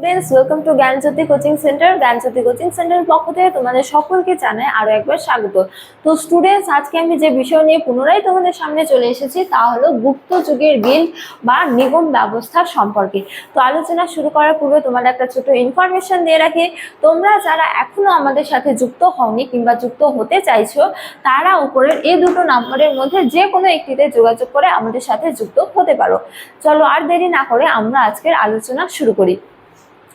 Students welcome to Gyanjyoti coaching centre Gyanjyoti coaching সেন্টারের পক্ষ থেকে তোমাদের সকলকে জানাই আরও একবার স্বাগত। তো স্টুডেন্টস আজকে আমি যে বিষয় নিয়ে পুনরায় তোমাদের সামনে চলে এসেছি, তা হলো গুপ্ত যুগের গিল্ড বা নিগম ব্যবস্থার সম্পর্কে। তো আলোচনা শুরু করার পূর্বে তোমাদের একটা ছোট ইনফরমেশন দিয়ে রাখি। তোমরা যারা এখনও আমাদের সাথে যুক্ত হওনি কিংবা যুক্ত হতে চাইছো, তারা উপরের এই দুটো নম্বরের মধ্যে যে কোনো একটিতে যোগাযোগ করে আমাদের সাথে যুক্ত হতে পারো। চলো আর দেরি না করে আমরা আজকের আলোচনা শুরু করি।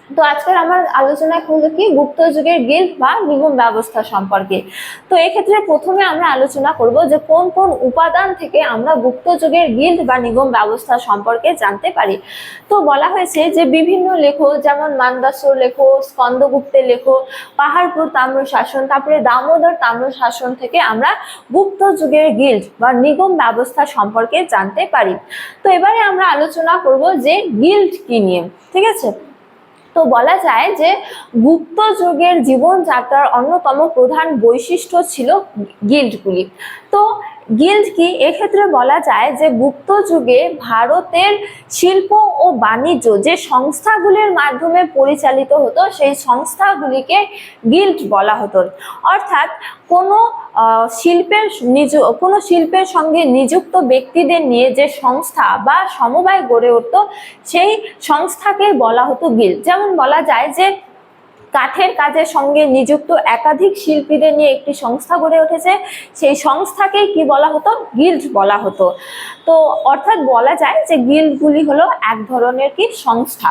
তো আজকের আমার আলোচনা হলো কি গুপ্ত যুগের গিল্ড বা নিগম ব্যবস্থা সম্পর্কে। তো এক্ষেত্রে প্রথমে আমরা আলোচনা করব যে কোন কোন উপাদান থেকে আমরা গুপ্ত যুগের গিল্ড বা নিগম ব্যবস্থা সম্পর্কে জানতে পারি। তো বলা হয়েছে যে বিভিন্ন লেখক যেমন মান্দাসর লেখক স্কন্দগুপ্তের লেখক পাহাড়পুর তাম্র শাসন, তারপরে দামোদর তাম্র শাসন থেকে আমরা গুপ্ত যুগের গিল্ড বা নিগম ব্যবস্থা সম্পর্কে জানতে পারি। তো এবারে আমরা আলোচনা করব যে গিল্ড কি নিয়ে, ঠিক আছে? তো বলা যায় যে গুপ্ত যুগের জীবনযাত্রার অন্যতম প্রধান বৈশিষ্ট্য ছিল গিল্ডগুলি। তো গিল্ড কি? এক্ষেত্রে বলা যায় যে গুপ্ত যুগে ভারতের শিল্প ও বাণিজ্য যে সংস্থাগুলির মাধ্যমে পরিচালিত হতো, সেই সংস্থাগুলিকে গিল্ড বলা হতো। অর্থাৎ কোনো শিল্পের নিজ, কোনো শিল্পের সঙ্গে নিযুক্ত ব্যক্তিদের নিয়ে যে সংস্থা বা সমবায় গড়ে উঠতো, সেই সংস্থাকে বলা হতো গিল্ড। যেমন বলা যায় যে কাঠের কাজের সঙ্গে নিযুক্ত একাধিক শিল্পীদের নিয়ে একটি সংস্থা গড়ে উঠেছে। সেই সংস্থাকে কি বলা হতো? গিল্ড বলা হতো। তো অর্থাৎ বলা যায় যে গিল্ডগুলি হলো এক ধরনের কি? সংস্থা।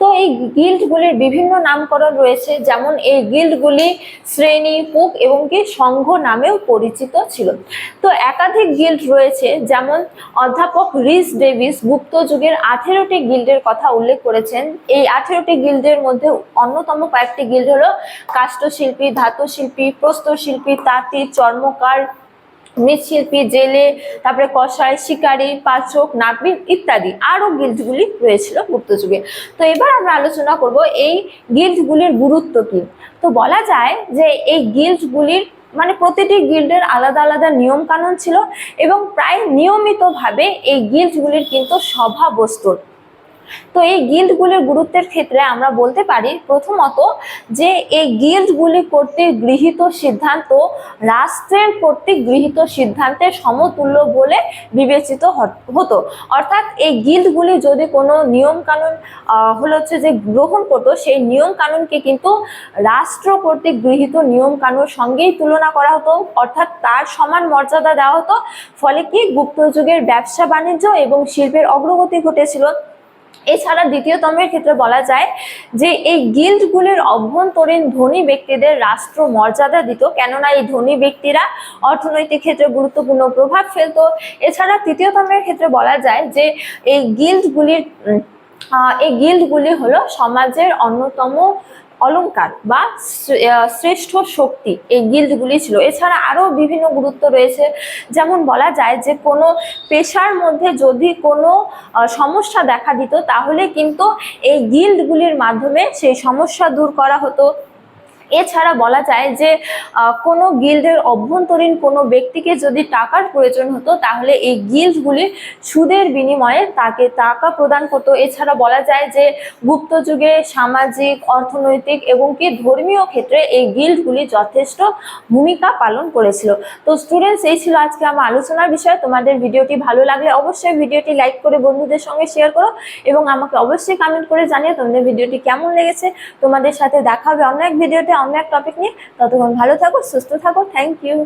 তো এই গিল্ডগুলির বিভিন্ন নামকরণ রয়েছে, যেমন এই গিল্ডগুলি শ্রেণি, পুক এবং কি? সংঘ নামেও পরিচিত ছিল। তো একাধিক গিল্ড রয়েছে, যেমন অধ্যাপক রিস ডেভিস গুপ্ত যুগের আঠেরোটি গিল্ডের কথা উল্লেখ করেছেন। এই আঠেরোটি গিল্ডের মধ্যে অন্যতম কয়েকটি গিল্ড হলো কাষ্ঠশিল্পী ধাতু শিল্পী প্রস্তরশিল্পী, তাঁতি, চর্মকার, মৃৎশিল্পী, জেলে, তারপরে কষাই শিকারী, পাচক নাপিত ইত্যাদি আরও গিল্ডগুলি রয়েছিল গুপ্ত যুগে তো এবার আমরা আলোচনা করব এই গিল্ডগুলির গুরুত্ব কি? তো বলা যায় যে এই গিল্ডগুলির মানে প্রতিটি গিল্ডের আলাদা আলাদা নিয়ম কানুন ছিল এবং প্রায় নিয়মিতভাবে এই গিল্ডগুলির কিন্তু সভা বসত তো এই গিল্ডগুলির গুরুত্বের ক্ষেত্রে আমরা বলতে পারি প্রথমত যে এই গিল্ডগুলি কর্তৃক গৃহীত সিদ্ধান্ত রাষ্ট্রের কর্তৃক গৃহীত সিদ্ধান্তের সমতুল্য বলে বিবেচিত হতো। অর্থাৎ এই গিল্ডগুলি যদি কোনো নিয়ম কানুন হলো হচ্ছে যে গ্রহণ করতো, সেই নিয়ম কানুনকে কিন্তু রাষ্ট্র কর্তৃক গৃহীত নিয়ম কানুনের সঙ্গেই তুলনা করা হতো। অর্থাৎ তার সমান মর্যাদা দেওয়া হতো। ফলে কি গুপ্ত যুগের ব্যবসা বাণিজ্য এবং শিল্পের অগ্রগতি ঘটেছিল এছাড়া দ্বিতীয়তমের ক্ষেত্রে বলা যায় যে এই গিল্ডগুলির অভ্যন্তরীণ ধনী ব্যক্তিদের রাষ্ট্র মর্যাদা দিত, কেননা এই ধনী ব্যক্তিরা অর্থনৈতিক ক্ষেত্রে গুরুত্বপূর্ণ প্রভাব ফেলতো। এছাড়া তৃতীয়তমের ক্ষেত্রে বলা যায় যে এই গিল্ডগুলির এই গিল্ডগুলি হলো সমাজের অন্যতম অলংকার বা শ্রেষ্ঠ শক্তি এই গিল্ডগুলি ছিল। এছাড়া আরও বিভিন্ন গুরুত্ব রয়েছে। যেমন বলা যায় যে, কোনো পেশার মধ্যে যদি কোনো সমস্যা দেখা দিত, তাহলে কিন্তু এই গিল্ডগুলির মাধ্যমে সেই সমস্যা দূর করা হতো। এছাড়া বলা যায় যে কোনো গিল্ডের অভ্যন্তরীণ কোনো ব্যক্তিকে যদি টাকার প্রয়োজন হতো, তাহলে এই গিল্ডগুলি সুদের বিনিময়ে তাকে টাকা প্রদান করতো। এছাড়া বলা যায় যে, গুপ্ত যুগে সামাজিক, অর্থনৈতিক এবং কি ধর্মীয় ক্ষেত্রে এই গিল্ডগুলি যথেষ্ট ভূমিকা পালন করেছিল। তো স্টুডেন্টস এই ছিল আজকে আমার আলোচনার বিষয়। তোমাদের ভিডিওটি ভালো লাগলে অবশ্যই ভিডিওটি লাইক করে বন্ধুদের সঙ্গে শেয়ার করো এবং আমাকে অবশ্যই কমেন্ট করে জানিয়ে তোমাদের ভিডিওটি কেমন লেগেছে। তোমাদের সাথে দেখা হবে অন্য এক ভিডিওতে। অন্য এক টপিক নিয়ে ততক্ষণ ভালো থাকো সুস্থ থাকো থ্যাংক ইউ